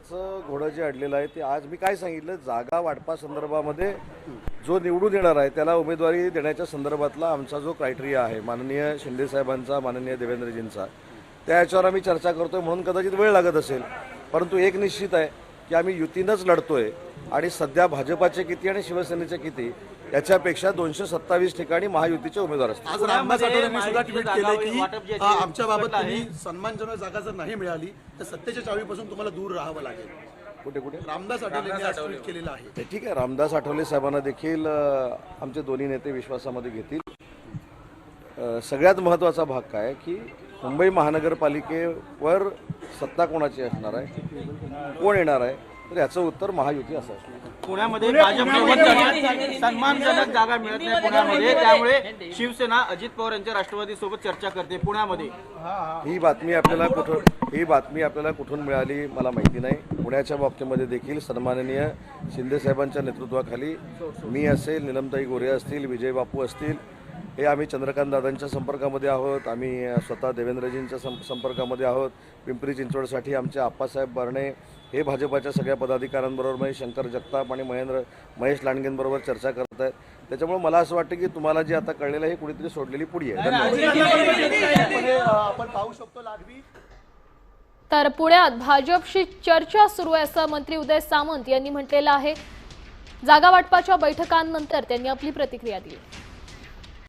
वरचं घोडं जे अडलेलं आहे ते आज मी काय सांगितलं? जागा वाटपा संदर्भामध्ये जो निवडून येणार आहे त्याला उमेदवारी देण्याच्या संदर्भातला आमचा जो क्रायटेरिया आहे माननीय शिंदे साहेबांचा माननीय देवेंद्रजींचा त्या याच्यावर आम्ही चर्चा करतोय. म्हणून कदाचित वेळ लागत असेल. परंतु एक निश्चित आहे की आम्ही युतीनंच लढतोय. आणि सध्या भाजपाचे किती आणि शिवसेनेचे किती याच्यापेक्षा दोनशे सत्तावीस ठिकाणी महायुतीचे उमेदवार असतील. आज रामदास आठवलेंनी सुद्धा ट्विट की आमच्या बाबत. तुम्ही सन्मानजनक जागा जर नाही मिळाली तर सत्तेच्या चावीपासून तुम्हाला दूर राहावं लागेल. कुठे कुठे? रामदास ट्विट केलेलं आहे. ठीक आहे रामदास आठवले साहेबांना देखील आमचे दोन्ही नेते विश्वासामध्ये घेतील. सगळ्यात महत्त्वाचा भाग काय की मुंबई महानगरपालिकेवर सत्ता कोणाची असणार आहे? कोण येणार आहे? तर याचं उत्तर महायुती असं पुण्यामध्ये भाजपसोबत सन्मानजनक जागा मिळत नाही पुण्यामध्ये. त्यामुळे शिवसेना अजित पवार यांच्या राष्ट्रवादी सोबत चर्चा करते पुण्यामध्ये. ही बातमी आपल्याला कुठून ही बातमी आपल्याला कुठून मिळाली मला माहिती नाही. पुण्याच्या बाबतीमध्ये देखील सन्माननीय शिंदे साहेबांच्या नेतृत्वाखाली मी असेल निलमताई गोरे असतील विजय बापू असतील हे आम्ही चंद्रकांत दादांच्या संपर्कामध्ये आहोत आम्ही स्वतः देवेंद्रजींच्या सं संपर्कामध्ये आहोत. पिंपरी चिंचवडसाठी आमचे आप्पासाहेब बारणे हे भाजपाच्या सगळ्या पदाधिकाऱ्यांबरोबर महेश शंकर जगताप आणि महेंद्र महेश लांडगेंबरोबर चर्चा करत आहेत. त्याच्यामुळे मला असं वाटतं की तुम्हाला जी आता कळलेलं आहे ही कुणीतरी सोडलेली पुढी आहे. आपण पाहू शकतो लागवी तर पुण्यात भाजपशी चर्चा सुरू आहे असं मंत्री उदय सामंत यांनी म्हटलेलं आहे. जागा वाटपाच्या बैठकांनंतर त्यांनी आपली प्रतिक्रिया दिली.